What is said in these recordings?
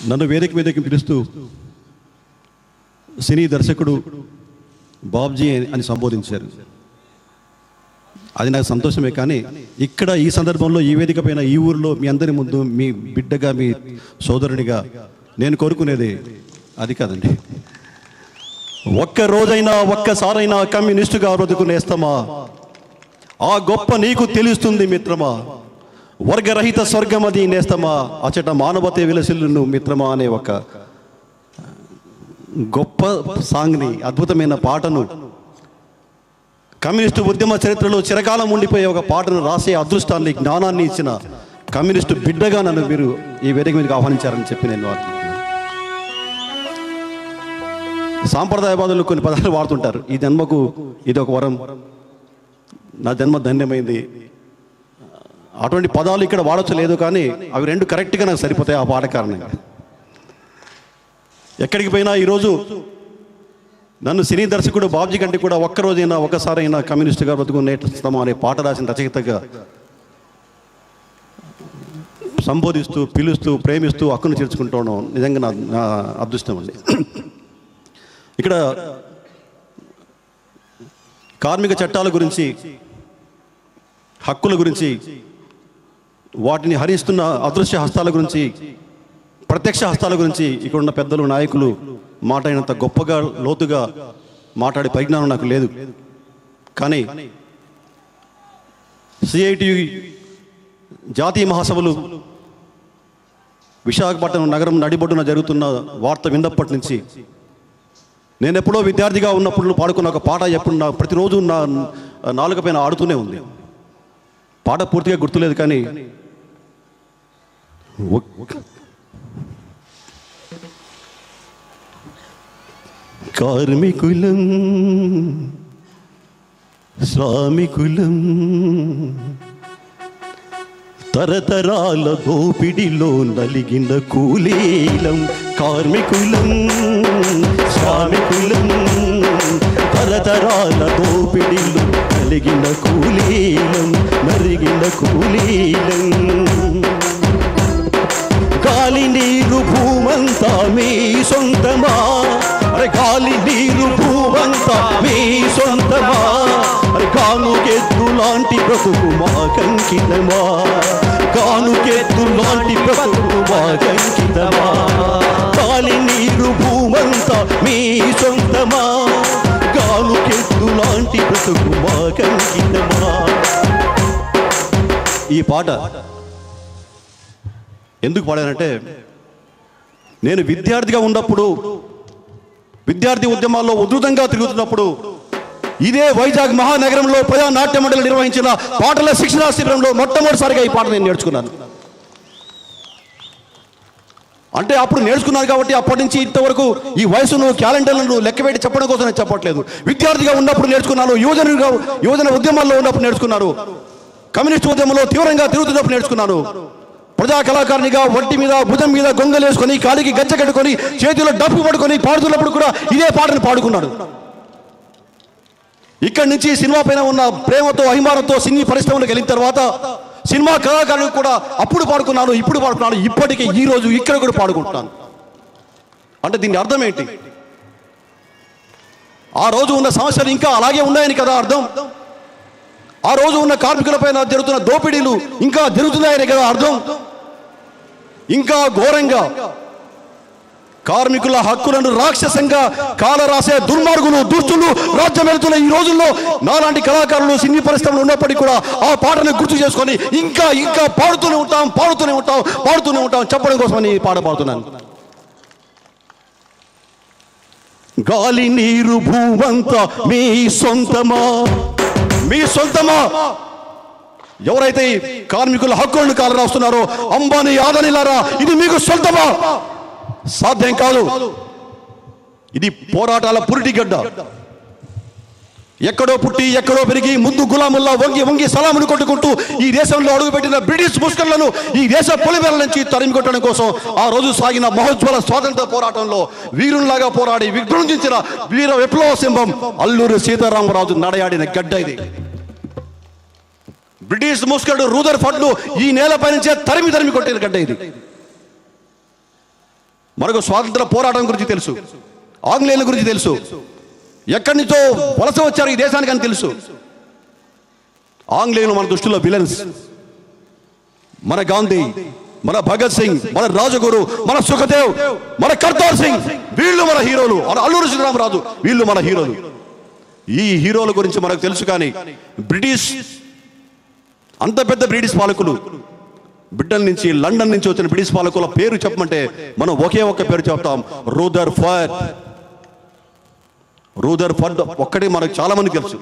నన్ను వేదిక వేదిక పిలుస్తూ సినీ దర్శకుడు బాబ్జీ అని సంబోధించారు. అది నాకు సంతోషమే కానీ ఇక్కడ ఈ సందర్భంలో ఈ వేదిక పైన ఈ ఊరిలో మీ అందరి ముందు మీ బిడ్డగా మీ సోదరునిగా నేను కోరుకునేది అది కాదండి. ఒక్క రోజైనా ఒక్కసారైనా కమ్యూనిస్టుగా బ్రతుకునేస్తామా? ఆ గొప్ప నీకు తెలుస్తుంది మిత్రమా? వర్గరహిత స్వర్గమది నేస్తమా అచట మానవతే విలసిల్లును మిత్రమా అనే ఒక గొప్ప సాంగ్ని అద్భుతమైన పాటను కమ్యూనిస్టు ఉద్యమ చరిత్రలో చిరకాలం ఉండిపోయే ఒక పాటను రాసే అదృష్టాన్ని జ్ఞానాన్ని ఇచ్చిన కమ్యూనిస్టు బిడ్డగా నన్ను మీరు ఈ వేదిక మీదకి ఆహ్వానించారని చెప్పి నేను వాడుతున్నాను సాంప్రదాయవాదులు కొన్ని పదాలు వాడుతుంటారు. ఈ జన్మకు ఇది ఒక వరం. నా జన్మ ధన్యమైంది. అటువంటి పదాలు ఇక్కడ వాడచ్చలేదు కానీ అవి రెండు కరెక్ట్గా నాకు సరిపోతాయి ఆ పాట కారణంగా ఎక్కడికి పోయినా ఈరోజు నన్ను సినీ దర్శకుడు బాబ్జీ కంటే కూడా ఒక్కరోజైనా ఒక్కసారైనా కమ్యూనిస్టుగా బ్రతుకు నేర్చుస్తామా అనే పాట రాసిన రచయితగా సంబోధిస్తూ పిలుస్తూ ప్రేమిస్తూ హక్కును చేర్చుకుంటూ ఉండడం నిజంగా నా నా అదృష్టం అండి. ఇక్కడ కార్మిక చట్టాల గురించి హక్కుల గురించి వాటిని హరిస్తున్న అదృశ్య హస్తాల గురించి ప్రత్యక్ష హస్తాల గురించి ఇక్కడ ఉన్న పెద్దలు నాయకులు మాట్లాడినంత గొప్పగా లోతుగా మాట్లాడే పరిజ్ఞానం నాకు లేదు. కానీ సిఐటి జాతీయ మహాసభలు విశాఖపట్నం నగరం నడిబొడ్డున జరుగుతున్న వార్త విన్నప్పటి నుంచి నేను ఎప్పుడో విద్యార్థిగా ఉన్నప్పుడు పాడుకున్న ఒక పాట ఎప్పుడు నా ప్రతిరోజు నా నాలుక పైన ఆడుతూనే ఉంది. పాట పూర్తిగా గుర్తులేదు కానీ కార్మికులం శ్రామికులం తరతరాల దోపిడిలో నలిగిన కూలీలం కార్మికులం శ్రామికులం తరతరాల దోపిడిలో నలిగిన కూలీలం నరిగిన కూలీలం గాలి నీరు భూమంతా మీ సొంతమా? అరే గాలి నీరు భూమంతా మీ సొంతమా? అరే కానుకెత్తు లాంటి బ్రతుకు మా కంకితమా? కానుకెత్తు లాంటి బ్రతుకు మా కంకితమా? గాలి నీరు భూమంతా మీ సొంతమా? కానుకెత్తు లాంటి బ్రతుకు మా కంకితమా? ఈ పాట ఎందుకు పాడానంటే నేను విద్యార్థిగా ఉన్నప్పుడు విద్యార్థి ఉద్యమాల్లో ఉధృతంగా తిరుగుతున్నప్పుడు ఇదే వైజాగ్ మహానగరంలో ప్రజా నాట్య మండలి నిర్వహించిన పాటల శిక్షణా శిబిరంలో మొట్టమొదటిసారిగా ఈ పాట నేను నేర్చుకున్నాను. అంటే అప్పుడు నేర్చుకున్నాను కాబట్టి అప్పటి నుంచి ఇంతవరకు ఈ వయసును క్యాలెండర్లను లెక్కపెట్టి చెప్పడం కోసం నేను చెప్పట్లేదు. విద్యార్థిగా ఉన్నప్పుడు నేర్చుకున్నాను యువజనగా యువజన ఉద్యమాల్లో ఉన్నప్పుడు నేర్చుకున్నాను. కమ్యూనిస్ట్ ఉద్యమంలో తీవ్రంగా తిరుగుతున్నప్పుడు నేర్చుకున్నాను. ప్రజా కళాకారునిగా ఒంటి మీద భుజం మీద గొంగలేసుకొని కాలికి గజ్జ కట్టుకొని చేతిలో డప్పు పడుకొని పాడుతున్నప్పుడు కూడా ఇదే పాటను పాడుకున్నాడు. ఇక్కడి నుంచి సినిమా పైన ఉన్న ప్రేమతో అభిమానంతో సినీ పరిశ్రమలకు వెళ్ళిన తర్వాత సినిమా కళాకారులు కూడా అప్పుడు పాడుకున్నాను ఇప్పుడు పాడుకున్నాను ఇప్పటికీ ఈ రోజు ఇక్కడ కూడా పాడుకుంటున్నాను. అంటే దీని అర్థం ఏంటి? ఆ రోజు ఉన్న సమస్యలు ఇంకా అలాగే ఉన్నాయని కదా అర్థం? ఆ రోజు ఉన్న కార్మికులపైన జరుగుతున్న దోపిడీలు ఇంకా జరుగుతున్నాయని కదా అర్థం? ఇంకా ఘోరంగా కార్మికుల హక్కులను రాక్షసంగా కాల రాసే దుర్మార్గులు దుస్తులు రాజ్యం ఈ రోజుల్లో నాలాంటి కళాకారులు సినీ పరిశ్రమలు ఉన్నప్పటికీ కూడా ఆ పాటను గుర్తు చేసుకొని ఇంకా ఇంకా పాడుతూనే ఉంటాం పాడుతూనే ఉంటాం పాడుతూనే ఉంటాం. చెప్పడం కోసమని పాట పాడుతున్నాను. గాలి నీరు భూమంతా మీ సొంతమా? మీ సొంతమా? ఎవరైతే కార్మికుల హక్కులను కాలు రాస్తున్నారో అంబానీ ఆదనిలారా ఇది మీకు సొంతమా? సాధ్యం కాదు. ఇది పోరాటాల పురిటిగడ్డ ఎక్కడో పుట్టి ఎక్కడో పెరిగి ముందు గులాముల్లా వంగి వంగి సలాములు కొట్టుకుంటూ ఈ దేశంలో అడుగుపెట్టిన బ్రిటిష్ ముస్కర్లను ఈ దేశ పొలిమేల నుంచి తరిమి కొట్టడం కోసం ఆ రోజు సాగిన మహోజ్వల స్వాతంత్ర పోరాటంలో వీరుల్లాగా పోరాడి విజృంభించిన వీర విప్లవ సింహం అల్లూరి సీతారామరాజు నడయాడిన గడ్డ ఇది. బ్రిటిష్ ముస్కరుడు రూదర్ ఫడ్లు ఈ నేలపై నుంచే తరిమి తరిమి కొట్టిన గడ్డ ఇది. మనకు స్వాతంత్ర పోరాటం గురించి తెలుసు. ఆంగ్లేయుల గురించి తెలుసు. ఎక్కడి నుంచో వలస వచ్చారు ఈ దేశానికి అని తెలుసు. ఆంగ్లేయులు మన దృష్టిలో విలన్స్ మన గాంధీ మన భగత్ సింగ్ మన రాజగురు మన సుఖదేవ్ మన కర్తార్ సింగ్ వీళ్ళు మన హీరోలు. మన అల్లూరి సీతారామరాజు వీళ్ళు మన హీరోలు. ఈ హీరోల గురించి మనకు తెలుసు కానీ బ్రిటిష్ అంత పెద్ద బ్రిటిష్ పాలకులు. బ్రిటన్ నుంచి లండన్ నుంచి వచ్చిన బ్రిటిష్ పాలకుల పేరు చెప్పమంటే మనం ఒకే ఒక్క పేరు చెప్తాం. రూదర్ ఫర్. రూదర్ ఫర్డ్ ఒక్కడే మనకు చాలా మంది తెలుసు.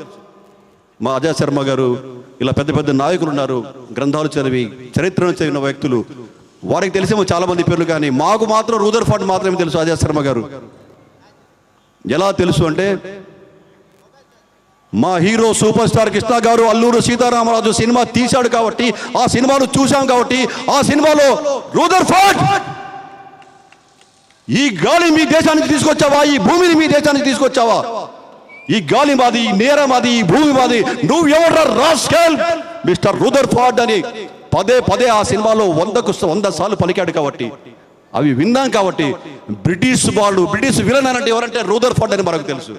మా అజయ్ శర్మ గారు ఇలా పెద్ద పెద్ద నాయకులు ఉన్నారు గ్రంథాలు చదివి చరిత్రను చదివిన వ్యక్తులు. వారికి తెలిసేమో చాలా మంది పేర్లు కానీ మాకు మాత్రం రూదర్ ఫండ్ మాత్రమే తెలుసు అజయ్ శర్మ గారు. ఎలా తెలుసు అంటే మా హీరో సూపర్ స్టార్ కృష్ణ గారు అల్లూరు సీతారామరాజు సినిమా తీశాడు కాబట్టి ఆ సినిమాను చూశాం కాబట్టి ఆ సినిమాలో రూదర్ ఫండ్ ఈ గాలి మీ దేశానికి తీసుకొచ్చావా? ఈ భూమిని మీ దేశానికి తీసుకొచ్చావా? ఈ గాలి మాది ఈ నేర మాది ఈ భూమి మాది నువ్వు ఎవరు రాస్కెల్? మిస్టర్ రూదర్ ఫార్డ్ అని పదే పదే ఆ సినిమాలో వందకు వంద సార్లు పలికాడు కాబట్టి అవి విన్నాం కాబట్టి బ్రిటిష్ వాళ్ళు బ్రిటిష్ విలన్ అంటే ఎవరంటే రూదర్ ఫార్డ్ అని మనకు తెలుసు.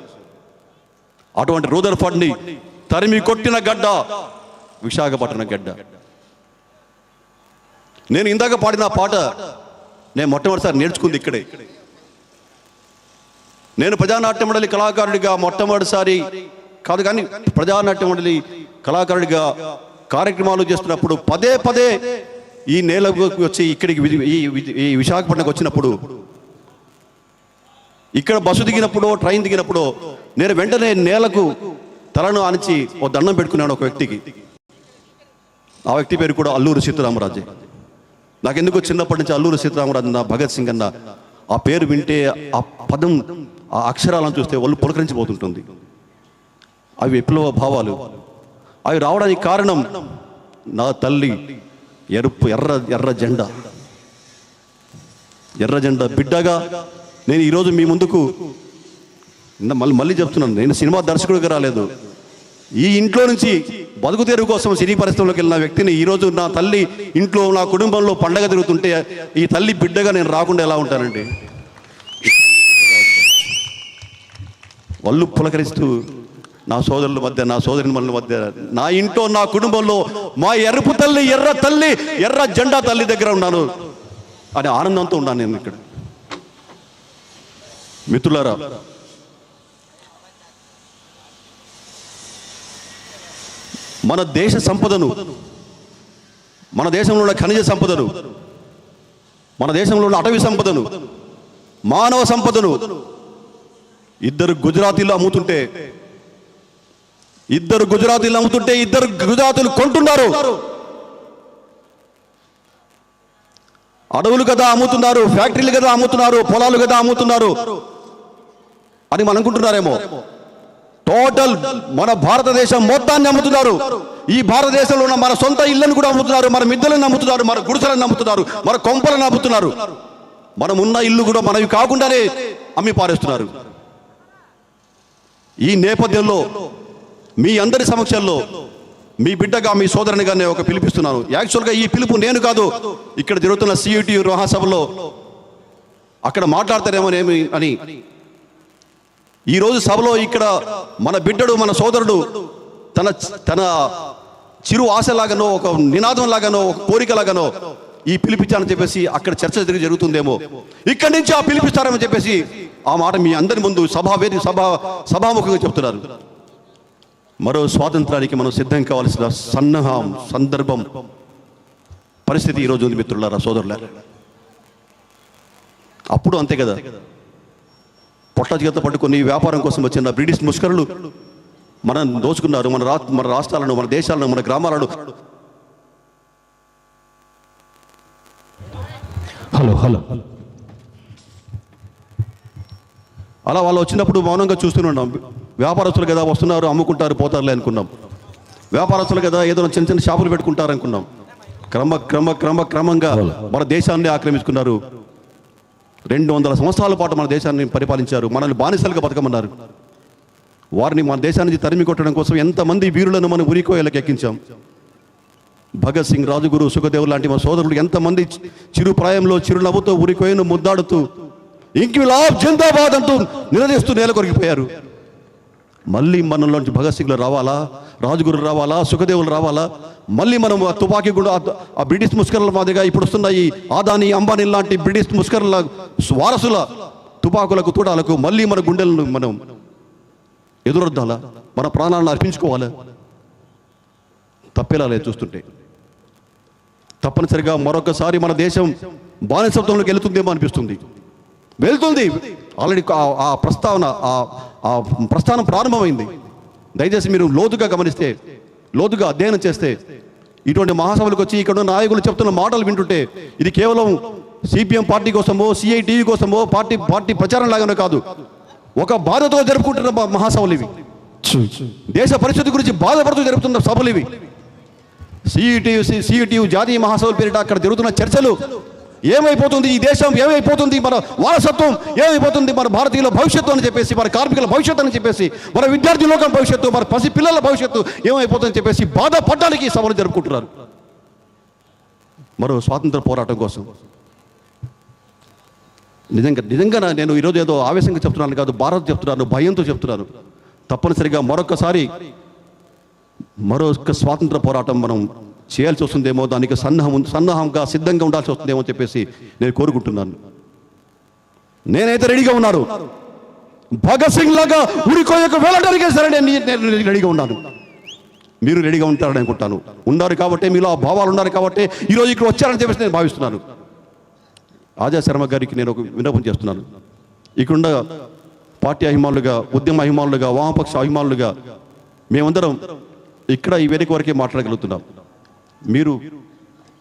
అటువంటి రూదర్ ఫార్డ్ తరిమి కొట్టిన గడ్డ విశాఖపట్నం గడ్డ. నేను ఇందాక పాడిన పాట నేను మొట్టమొదటిసారి నేర్చుకుంది ఇక్కడే. నేను ప్రజానాట్య మండలి కళాకారుడిగా మొట్టమొదటిసారి కాదు కానీ ప్రజానాట్య మండలి కళాకారుడిగా కార్యక్రమాలు చేస్తున్నప్పుడు పదే పదే ఈ నేలకు వచ్చి ఇక్కడికి ఈ విశాఖపట్నంకి వచ్చినప్పుడు ఇక్కడ బస్సు దిగినప్పుడు ట్రైన్ దిగినప్పుడు నేను వెంటనే నేలకు తలను ఆనిచి ఓ దండం పెట్టుకున్నాను ఒక వ్యక్తికి. ఆ వ్యక్తి పేరు కూడా అల్లూరు సీతారామరాజే. నాకెందుకు చిన్నప్పటి నుంచి అల్లూరు సీతారామరాజు అన్న భగత్ సింగ్ అన్న ఆ పేరు వింటే ఆ పదం ఆ అక్షరాలను చూస్తే వాళ్ళు పులకరించిపోతుంటుంది. అవి విప్లవ భావాలు. అవి రావడానికి కారణం నా తల్లి ఎరుపు ఎర్ర ఎర్ర జెండా. ఎర్ర జెండా బిడ్డగా నేను ఈరోజు మీ ముందుకు మళ్ళీ మళ్ళీ చెప్తున్నాను. నేను సినిమా దర్శకుడిగా రాలేదు. ఈ ఇంట్లో నుంచి బతుకు తెరువు కోసం సినీ పరిశ్రమలోకి వెళ్ళిన వ్యక్తిని ఈరోజు నా తల్లి ఇంట్లో నా కుటుంబంలో పండగ తిరుగుతుంటే ఈ తల్లి బిడ్డగా నేను రాకుండా ఎలా ఉంటానండి? వాళ్ళు పులకరిస్తూ నా సోదరుల మధ్య నా సోదరుని మనుల మధ్య నా ఇంట్లో నా కుటుంబంలో మా ఎరుపు తల్లి ఎర్ర తల్లి ఎర్ర జెండా తల్లి దగ్గర ఉన్నాను. అనే ఆనందంతో ఉన్నాను నేను ఇక్కడ. మిత్రులారా మన దేశ సంపదను మన దేశంలో ఉన్న ఖనిజ సంపదను మన దేశంలో ఉన్న అటవీ సంపదను మానవ సంపదను ఇద్దరు గుజరాతీలు అమ్ముతుంటే ఇద్దరు గుజరాతీలు అమ్ముతుంటే ఇద్దరు గుజరాతీలు కొంటున్నారు. అడవులు కదా అమ్ముతున్నారు ఫ్యాక్టరీలు కదా అమ్ముతున్నారు పొలాలు కదా అమ్ముతున్నారు. అని మనం అనుకుంటున్నారేమో. టోటల్ మన భారతదేశం మొత్తాన్ని అమ్ముతున్నారు ఈ భారతదేశంలో ఉన్న మన సొంత ఇళ్ళను కూడా అమ్ముతున్నారు మన మిద్దలను నమ్ముతున్నారు మన గుడిసెలను నమ్ముతున్నారు మన కొంపలను నమ్ముతున్నారు. మనం ఉన్న ఇల్లు కూడా మనవి కాకుండానే అమ్మి పారేస్తున్నారు. ఈ నేపథ్యంలో మీ అందరి సమక్షంలో మీ బిడ్డగా మీ సోదరునిగా నేను ఒక పిలిపిస్తున్నాను. యాక్చువల్గా ఈ పిలుపు నేను కాదు ఇక్కడ జరుగుతున్న సిఇటి మహాసభలో అక్కడ మాట్లాడతారేమో అని ఈ రోజు సభలో ఇక్కడ మన బిడ్డడు మన సోదరుడు తన తన చిరు ఆశలాగానో ఒక నినాదం లాగానో ఒక కోరికలాగానో ఈ పిలిపించాలని చెప్పేసి అక్కడ చర్చ జరిగి జరుగుతుందేమో. ఇక్కడి నుంచి ఆ పిలిపిస్తారని చెప్పేసి ఆ మాట మీ అందరి ముందు సభా వేది సభా సభాముఖంగా చెప్తున్నారు. మరో స్వాతంత్రానికి మనం సిద్ధం కావాల్సిన సన్నహం సందర్భం పరిస్థితి ఈరోజు ఉంది మిత్రులారా సోదరులారా. అప్పుడు అంతే కదా. పొట్ల చేత పట్టుకొని వ్యాపారం కోసం వచ్చిన బ్రిటిష్ ముష్కరులు మనం దోచుకున్నారు మన రా మన రాష్ట్రాలను మన దేశాలను మన గ్రామాలను. Hello hello. అలా వాళ్ళు వచ్చినప్పుడు మౌనంగా చూస్తూనే ఉన్నాం. వ్యాపారస్తులు కదా వస్తున్నారు అమ్ముకుంటారు పోతారులే అనుకున్నాం. వ్యాపారస్తులు కదా ఏదో చిన్న చిన్న షాపులు పెట్టుకుంటారు అనుకున్నాం క్రమ క్రమ క్రమ క్రమంగా మన దేశాన్ని ఆక్రమించుకున్నారు. రెండు వందల సంవత్సరాల పాటు మన దేశాన్ని పరిపాలించారు. మనల్ని బానిసలుగా బతకమన్నారు. వారిని మన దేశానికి తరిమి కొట్టడం కోసం ఎంతమంది వీరులను మనం ఉరికోయలకు ఎక్కించాం. భగత్ సింగ్ రాజుగురు సుఖదేవులు లాంటి మా సోదరులు ఎంతమంది చిరు ప్రాయంలో చిరునవ్వుతో ఉరికోయను ముద్దాడుతూ ఇంక్విలాబ్ జిందాబాద్ అంటూ నిలదీస్తూ నేల కొరిగిపోయారు మళ్ళీ మనలోంచి భగత్ సింగ్లు రావాలా? రాజుగురు రావాలా? సుఖదేవులు రావాలా? మళ్ళీ మనం తుపాకీ కూడా ఆ- బ్రిటిష్ ముస్కర్ల మాదిరిగా ఇప్పుడు వస్తున్నాయి ఆదాని అంబానీ లాంటి బ్రిటిష్ ముస్కర్ల వారసుల తుపాకులకు తూడాలకు మళ్ళీ మన గుండెలను మనం ఎదురొద్దాలా? మన ప్రాణాలను అర్పించుకోవాలా? తప్పేలా లేదు చూస్తుంటే. తప్పనిసరిగా మరొకసారి మన దేశం బానిసత్వంలోకి వెళుతుందేమో అనిపిస్తుంది. వెళ్తుంది. ఆల్రెడీ ఆ- ఆ ప్రస్తావన ఆ- ఆ ప్రస్థానం ప్రారంభమైంది. దయచేసి మీరు లోతుగా గమనిస్తే లోతుగా అధ్యయనం చేస్తే ఇటువంటి మహాసభలకు వచ్చి ఇక్కడ ఉన్న నాయకులు చెప్తున్న మాటలు వింటుంటే ఇది కేవలం సిపిఎం పార్టీ కోసమో సిఐటివి కోసమో పార్టీ పార్టీ ప్రచారం లాగానే కాదు. ఒక బాధతో జరుపుకుంటున్న మహాసభలు ఇవి. దేశ పరిస్థితి గురించి బాధపడుతూ జరుపుతున్న సభలు ఇవి. సిఇటియు సిఇటియు జాతీయ మహాసభల పేరిట అక్కడ జరుగుతున్న చర్చలు ఏమైపోతుంది? ఈ దేశం ఏమైపోతుంది? మన వారసత్వం ఏమైపోతుంది? మన భారతీయుల భవిష్యత్తు అని చెప్పేసి మన కార్మికుల భవిష్యత్తు అని చెప్పేసి మన విద్యార్థి లోకం భవిష్యత్తు మన పసి పిల్లల భవిష్యత్తు ఏమైపోతుందని చెప్పేసి బాధపడడానికి సభలు జరుపుకుంటున్నారు. మరో స్వాతంత్ర పోరాటం కోసం. నిజంగా నిజంగా నేను ఈరోజు ఏదో ఆవేశంగా చెప్తున్నాను కాదు భారత్ చెప్తున్నాను భయంతో చెప్తున్నాను. తప్పనిసరిగా మరొకసారి మరొక స్వాతంత్ర పోరాటం మనం చేయాల్సి వస్తుందేమో దానికి సన్నాహం సన్నాహంగా సిద్ధంగా ఉండాల్సి వస్తుందేమో చెప్పేసి నేను కోరుకుంటున్నాను. నేనైతే రెడీగా ఉన్నాను. భగత్ సింగ్ లాగా ఉరికోయకు వెళ్ళడానికి సరే నేను నేను రెడీగా ఉన్నాను. మీరు రెడీగా ఉంటారని అనుకుంటాను. ఉన్నారు కాబట్టి మీలో ఆ భావాలు ఉన్నారు కాబట్టి ఈరోజు ఇక్కడ వచ్చారని చెప్పేసి నేను భావిస్తున్నాను. ఆజా శర్మ గారికి నేను ఒక విన్నపం చేస్తున్నాను. ఇక్కడున్న పార్టీ అభిమానులుగా ఉద్యమ అభిమానులుగా వామపక్ష అభిమానులుగా మేమందరం ఇక్కడ ఈ వేదిక వరకే మాట్లాడగలుగుతున్నాం. మీరు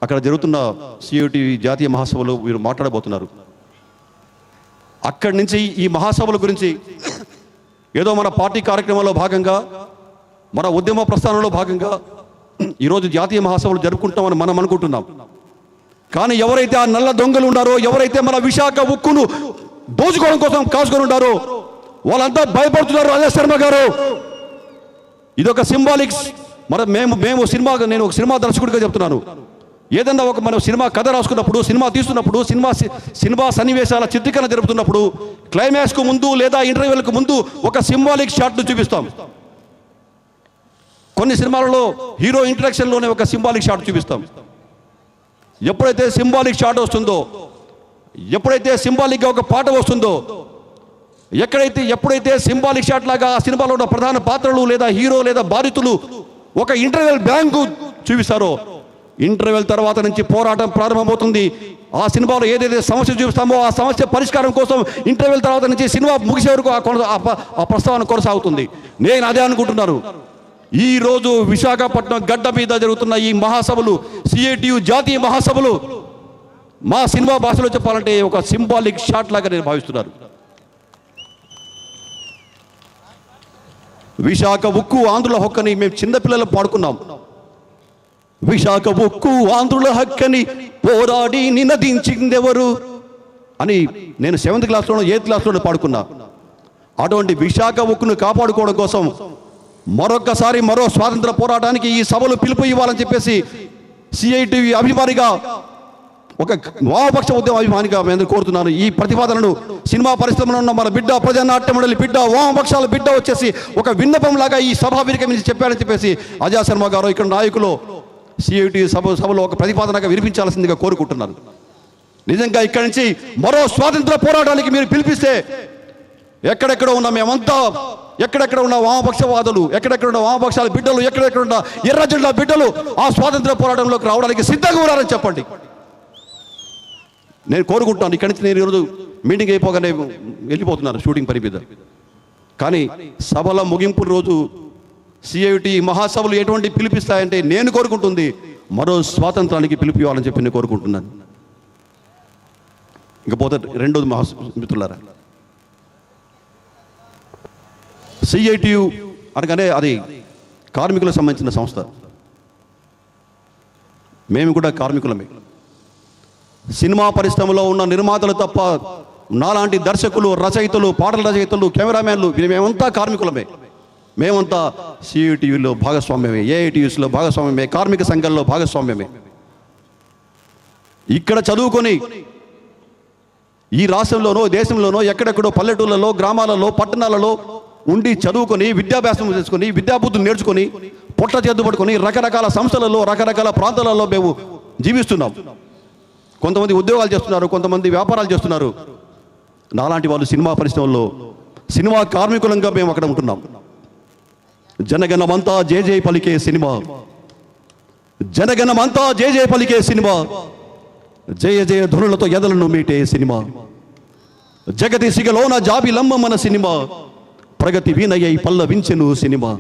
అక్కడ జరుగుతున్న సిఐటి జాతీయ మహాసభలో మీరు మాట్లాడబోతున్నారు. అక్కడి నుంచి ఈ మహాసభల గురించి ఏదో మన పార్టీ కార్యక్రమంలో భాగంగా మన ఉద్యమ ప్రస్థానంలో భాగంగా ఈరోజు జాతీయ మహాసభలు జరుపుకుంటామని మనం అనుకుంటున్నాం. కానీ ఎవరైతే ఆ నల్ల దొంగలు ఉన్నారో ఎవరైతే మన విశాఖ ఉక్కును దోచుకోవడం కోసం కాసుకొని ఉన్నారో వాళ్ళంతా భయపడుతున్నారు రాజా శర్మ గారు. ఇదొక సింబాలిక్స్ మరి మేము మేము సినిమా నేను ఒక సినిమా దర్శకుడిగా చెప్తున్నాను. ఏదన్నా ఒక మనం సినిమా కథ రాసుకున్నప్పుడు సినిమా తీస్తున్నప్పుడు సినిమా సినిమా సన్నివేశాల చిత్రీకరణ జరుపుతున్నప్పుడు క్లైమాక్స్కు ముందు లేదా ఇంటర్వ్యూలకు ముందు ఒక సింబాలిక్ షాట్ను చూపిస్తాం. కొన్ని సినిమాలలో హీరో ఇంట్రడక్షన్లోనే ఒక సింబాలిక్ షాట్ చూపిస్తాం. ఎప్పుడైతే సింబాలిక్ షాట్ వస్తుందో ఎప్పుడైతే సింబాలిక్గా ఒక పాట వస్తుందో ఎక్కడైతే ఎప్పుడైతే సింబాలిక్ షాట్ లాగా ఆ సినిమాలో ఉన్న ప్రధాన పాత్రలు లేదా హీరో లేదా బాధితులు ఒక ఇంటర్వెల్ బ్యాంకు చూపిస్తారో. ఇంటర్వెల్ తర్వాత నుంచి పోరాటం ప్రారంభమవుతుంది. ఆ సినిమాలో ఏదైతే సమస్య చూపిస్తామో ఆ సమస్య పరిష్కారం కోసం ఇంటర్వెల్ తర్వాత నుంచి సినిమా ముగిసే వరకు ఆ ప్రస్తావన కొనసాగుతుంది. నేను అదే అనుకుంటున్నాను. ఈరోజు విశాఖపట్నం గడ్డ మీద జరుగుతున్న ఈ మహాసభలు సిఐటియు జాతీయ మహాసభలు మా సినిమా భాషలో చెప్పాలంటే ఒక సింబాలిక్ షాట్ లాగా నేను భావిస్తున్నాను. విశాఖ ఉక్కు ఆంధ్రుల హక్కని మేము చిన్నపిల్లలు పాడుకున్నాం. విశాఖ ఉక్కు ఆంధ్రుల హక్కని పోరాడి నినదించిందెవరు అని నేను సెవెంత్ క్లాస్లోనూ ఎయిత్ క్లాస్లోనూ పాడుకున్నా. అటువంటి విశాఖ ఉక్కును కాపాడుకోవడం కోసం మరొక్కసారి మరో స్వాతంత్ర పోరాటానికి ఈ సభలు పిలుపు ఇవ్వాలని చెప్పేసి సిఐటివి అభిమానిగా ఒక వామపక్ష ఉద్యమ అభిమానిగా మేము కోరుతున్నాను? ఈ ప్రతిపాదనను సినిమా పరిశ్రమలో ఉన్న మన బిడ్డ ప్రజానాట్య మండలి బిడ్డ వామపక్షాల బిడ్డ వచ్చేసి ఒక విన్నపంలాగా ఈ సభా వేదిక మీద చెప్పారని చెప్పేసి అజా శర్మ గారు ఇక్కడ నాయకులు సిఐటి సభ సభలో ఒక ప్రతిపాదనగా వినిపించాల్సిందిగా కోరుకుంటున్నాను. నిజంగా ఇక్కడి నుంచి మరో స్వాతంత్ర పోరాటానికి మీరు పిలిపిస్తే ఎక్కడెక్కడ ఉన్న మేమంతా ఎక్కడెక్కడ ఉన్న వామపక్షవాదులు ఎక్కడెక్కడ ఉన్న వామపక్షాల బిడ్డలు ఎక్కడెక్కడ ఉన్న ఎర్ర జెండా బిడ్డలు ఆ స్వాతంత్ర పోరాటంలోకి రావడానికి సిద్ధంగా ఉన్నారని చెప్పండి. నేను కోరుకుంటాను ఇక్కడి నుంచి నేను ఈరోజు మీటింగ్ అయిపోగానే వెళ్ళిపోతున్నాను షూటింగ్ పని మీద. కానీ సభల ముగింపు రోజు సిఐటి మహాసభలు ఎటువంటి పిలిపిస్తాయంటే నేను కోరుకుంటుంది మరో స్వాతంత్రానికి పిలిపివ్వాలని చెప్పి నేను కోరుకుంటున్నాను. ఇకపోతే రెండోది మహా మిత్రులారా సిఐటియు అనగానే అది కార్మికులకు సంబంధించిన సంస్థ. మేము కూడా కార్మికులమే. సినిమా పరిశ్రమలో ఉన్న నిర్మాతలు తప్ప నాలాంటి దర్శకులు రచయితలు పాటల రచయితలు కెమెరామ్యాన్లు వీరు మేమంతా కార్మికులమే. మేమంతా సిఈటీవీలో భాగస్వామ్యమే ఏఐటియుస్లో భాగస్వామ్యమే కార్మిక సంఘంలో భాగస్వామ్యమే. ఇక్కడ చదువుకొని ఈ రాష్ట్రంలోనో దేశంలోనో ఎక్కడెక్కడో పల్లెటూళ్ళలో గ్రామాలలో పట్టణాలలో ఉండి చదువుకొని విద్యాభ్యాసం చేసుకొని విద్యాబుద్ధులు నేర్చుకొని పొట్ల చేతు పట్టుకొని రకరకాల సంస్థలలో రకరకాల ప్రాంతాలలో మేము జీవిస్తున్నాం. కొంతమంది ఉద్యోగాలు చేస్తున్నారు కొంతమంది వ్యాపారాలు చేస్తున్నారు. నాలాంటి వాళ్ళు సినిమా పరిశ్రమల్లో సినిమా కార్మికులంగా మేము అక్కడ ఉంటున్నాం. జనగణమంతా జేజే పలికే సినిమా. జనగణమంతా జే పలికే సినిమా. జయ జయ ధ్వనులతో ఎదలను మీటే సినిమా. జగతి సిగలోన జాబిలమ్మ మన సినిమా. ప్రగతి వీణయ్యై పల్లవించెను సినిమా.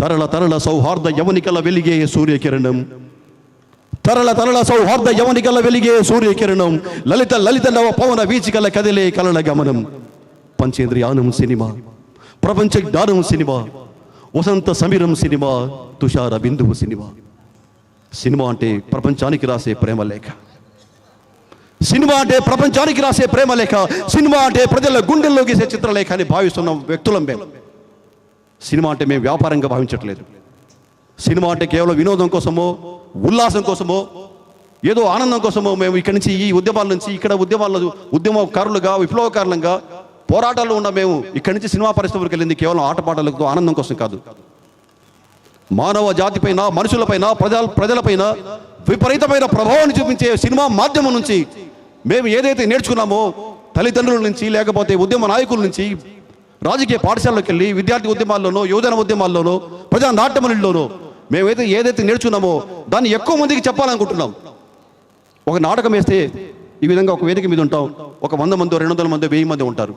తరల తరల సౌహార్ద యవనికల వెలిగే సూర్యకిరణం. తరల తరల సౌహార్ద యవనికల వెలిగే సూర్యకిరణం లలిత లలిత నవ పవన వీచికల కదిలే కలల గమనం. పంచేంద్రియానం సినిమా ప్రపంచ జ్ఞానం సినిమా వసంత సమీరం సినిమా తుషార బిందువు సినిమా. సినిమా అంటే ప్రపంచానికి రాసే ప్రేమ లేఖ. సినిమా అంటే ప్రపంచానికి రాసే ప్రేమ లేఖ. సినిమా అంటే ప్రజల గుండెల్లో గీసే చిత్రలేఖ అని భావిస్తున్న వ్యక్తులం మేము సినిమా అంటే మేము వ్యాపారంగా భావించట్లేదు. సినిమా అంటే కేవలం వినోదం కోసమో ఉల్లాసం కోసమో ఏదో ఆనందం కోసమో మేము ఇక్కడి నుంచి ఈ ఉద్యమాల నుంచి ఇక్కడ ఉద్యమాల ఉద్యమకారులుగా విప్లవకారులంగా పోరాటాలు ఉన్న మేము ఇక్కడి నుంచి సినిమా పరిశ్రమలకు వెళ్ళింది. కేవలం ఆటపాటలతో ఆనందం కోసం కాదు. మానవ జాతిపైన మనుషులపైన ప్రజల ప్రజలపైన విపరీతమైన ప్రభావాన్ని చూపించే సినిమా మాధ్యమం నుంచి మేము ఏదైతే నేర్చుకున్నామో తల్లిదండ్రుల నుంచి లేకపోతే ఉద్యమ నాయకుల నుంచి రాజకీయ పాఠశాలలోకి వెళ్ళి విద్యార్థి ఉద్యమాల్లోనో యువజన ఉద్యమాల్లోనో ప్రజా నాట్యమణిలోనో మేమైతే ఏదైతే నేర్చుకున్నామో దాన్ని ఎక్కువ మందికి చెప్పాలనుకుంటున్నాం. ఒక నాటకం వేస్తే ఈ విధంగా ఒక వేదిక మీద ఉంటాం. ఒక వంద మంది రెండు వందల మంది వెయ్యి మంది ఉంటారు.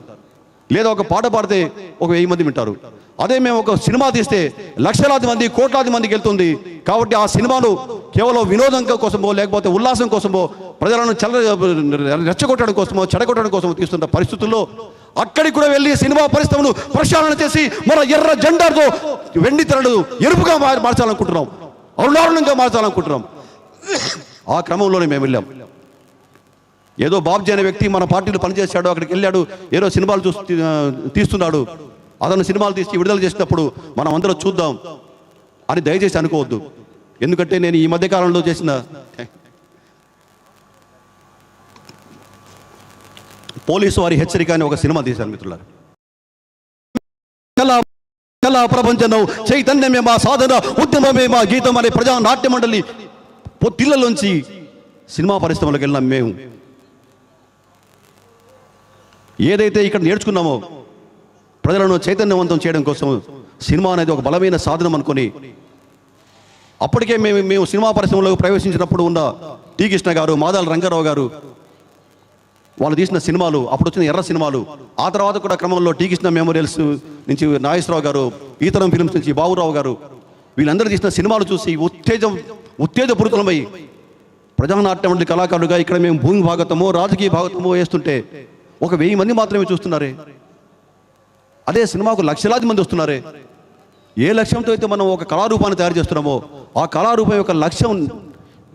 లేదా ఒక పాట పాడితే ఒక వెయ్యి మంది వింటారు. అదే మేము ఒక సినిమా తీస్తే లక్షలాది మంది కోట్లాది మందికి వెళ్తుంది. కాబట్టి ఆ సినిమాను కేవలం వినోదం కోసమో లేకపోతే ఉల్లాసం కోసమో ప్రజలను చల్ల రెచ్చగొట్టడం కోసమో చెడగొట్టడం కోసమో తీస్తున్న పరిస్థితుల్లో అక్కడికి కూడా వెళ్ళి సినిమా పరిశ్రమను ప్రక్షాళన చేసి మన ఎర్ర జెండాతో వెండి తెరడు ఎరుపుగా మార్చాలనుకుంటున్నాం. అరుణారుణంగా మార్చాలనుకుంటున్నాం. ఆ క్రమంలోనే మేము వెళ్ళాం. ఏదో బాబ్జీ అనే వ్యక్తి మన పార్టీలో పనిచేశాడు అక్కడికి వెళ్ళాడు ఏదో సినిమాలు చూస్తూ తీస్తున్నాడు. అతను సినిమాలు తీసి విడుదల చేసినప్పుడు మనం అందరం చూద్దాం అని దయచేసి అనుకోవద్దు. ఎందుకంటే నేను ఈ మధ్య కాలంలో చేసిన పోలీసు వారి హెచ్చరిక అని ఒక సినిమా తీశాను మిత్రులారు. కళా కళా ప్రపంచం చైతన్యమే మా సాధన ఉద్యమమే మా గీతం అనే ప్రజా నాట్య మండలి పొత్తిళ్ళలోంచి సినిమా పరిశ్రమలకు వెళ్ళినాం మేము. ఏదైతే ఇక్కడ నేర్చుకున్నామో ప్రజలను చైతన్యవంతం చేయడం కోసం సినిమా అనేది ఒక బలమైన సాధనం అనుకొని అప్పటికే మేము మేము సినిమా పరిశ్రమలోకి ప్రవేశించినప్పుడు ఉన్న టీ కృష్ణ గారు మాదాల రంగారావు గారు వాళ్ళు తీసిన సినిమాలు అప్పుడు వచ్చిన ఎర్ర సినిమాలు. ఆ తర్వాత కూడా క్రమంలో టీ కృష్ణ మెమోరియల్స్ నుంచి నాగేశ్వరరావు గారు ఈతరం ఫిల్మ్స్ నుంచి బాబురావు గారు వీళ్ళందరూ తీసిన సినిమాలు చూసి ఉత్తేజం ఉత్తేజపూరితమై ప్రజానాట్యం వంటి కళాకారులుగా ఇక్కడ మేము భూమి భాగతమో రాజకీయ భాగతమో వేస్తుంటే ఒక వెయ్యి మంది మాత్రమే చూస్తున్నారే. అదే సినిమాకు లక్షలాది మంది వస్తున్నారే. ఏ లక్ష్యంతో అయితే మనం ఒక కళారూపాన్ని తయారు చేస్తున్నామో ఆ కళారూపం యొక్క లక్ష్యం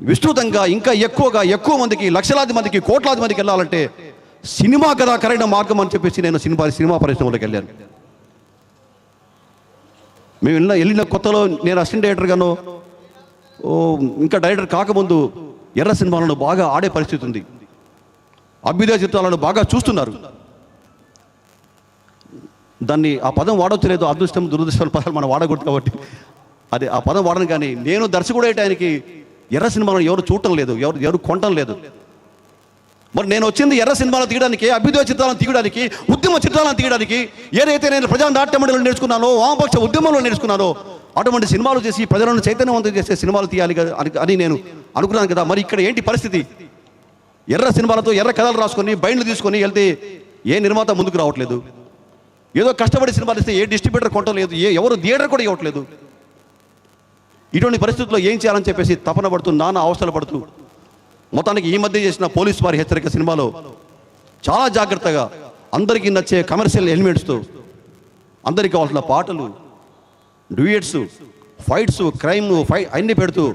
విస్తృతంగా ఇంకా ఎక్కువగా ఎక్కువ మందికి లక్షలాది మందికి కోట్లాది మందికి వెళ్ళాలంటే సినిమా కదా కరైన మార్గం అని చెప్పేసి నేను సినిమా సినిమా పరిశ్రమలోకి వెళ్ళాను. మేము వెళ్ళిన వెళ్ళిన కొత్తలో నేను అసిస్టెంట్ డైరెక్టర్గాను ఓ, ఇంకా డైరెక్టర్ కాకముందు ఎర్ర సినిమాలను బాగా ఆడే పరిస్థితి ఉంది. అభ్యుదయ చిత్రాలను బాగా చూస్తున్నారు. దాన్ని ఆ పదం వాడవచ్చు లేదు అదృష్టం దురదృష్టం పదాలు మనం వాడకూడదు కాబట్టి. అది ఆ పదం వాడను కానీ నేను దర్శకుడు అయ్యటానికి ఎర్ర సినిమాలను ఎవరు చూడటం లేదు ఎవరు ఎవరు కొనటం లేదు. మరి నేను వచ్చింది ఎర్ర సినిమాలు తీయడానికి అభ్యుదయ చిత్రాలను తీయడానికి ఉద్యమ చిత్రాలను తీయడానికి ఏదైతే నేను ప్రజా నాట్య నేర్చుకున్నానో వామపక్ష ఉద్యమంలో నేర్చుకున్నానో అటువంటి సినిమాలు చేసి ప్రజలను చైతన్యవంతం చేసే సినిమాలు తీయాలి కదా అని- అని నేను అనుకున్నాను కదా. మరి ఇక్కడ ఏంటి పరిస్థితి? ఎర్ర సినిమాలతో ఎర్ర కథలు రాసుకొని బైండ్లు తీసుకొని వెళ్తే ఏ నిర్మాత ముందుకు రావట్లేదు. ఏదో కష్టపడి సినిమాలు ఇస్తే ఏ డిస్ట్రిబ్యూటర్ కొట్టలేదు ఏ ఎవరు థియేటర్ కూడా ఇవ్వట్లేదు. ఇటువంటి పరిస్థితుల్లో ఏం చేయాలని చెప్పేసి తపన పడుతూ నానా అవసరం పడుతూ మొత్తానికి ఈ మధ్య చేసిన పోలీస్ వారి హెచ్చరిక సినిమాలో చాలా జాగ్రత్తగా అందరికీ నచ్చే కమర్షియల్ ఎలిమెంట్స్తో అందరికీ కావాల్సిన పాటలు డ్యూయట్స్ ఫైట్స్ క్రైమ్ ఫై అన్ని పెడుతూ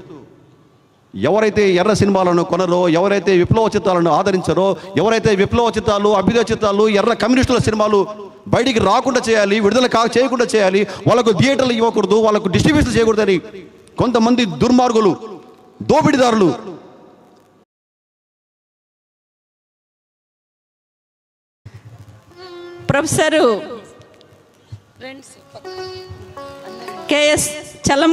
ఎవరైతే ఎర్ర సినిమాలను కొనరో ఎవరైతే విప్లవ చిత్రాలను ఆదరించారో ఎవరైతే విప్లవ చిత్రాలు అభ్యుదయ చిత్రాలు ఎర్ర కమ్యూనిస్టుల సినిమాలు బయటికి రాకుండా చేయాలి విడుదల కా చేయకుండా చేయాలి వాళ్ళకు థియేటర్లు ఇవ్వకూడదు వాళ్ళకు డిస్ట్రిబ్యూషన్ చేయకూడదని కొంతమంది దుర్మార్గులు దోపిడిదారులు. Professor KS Chalam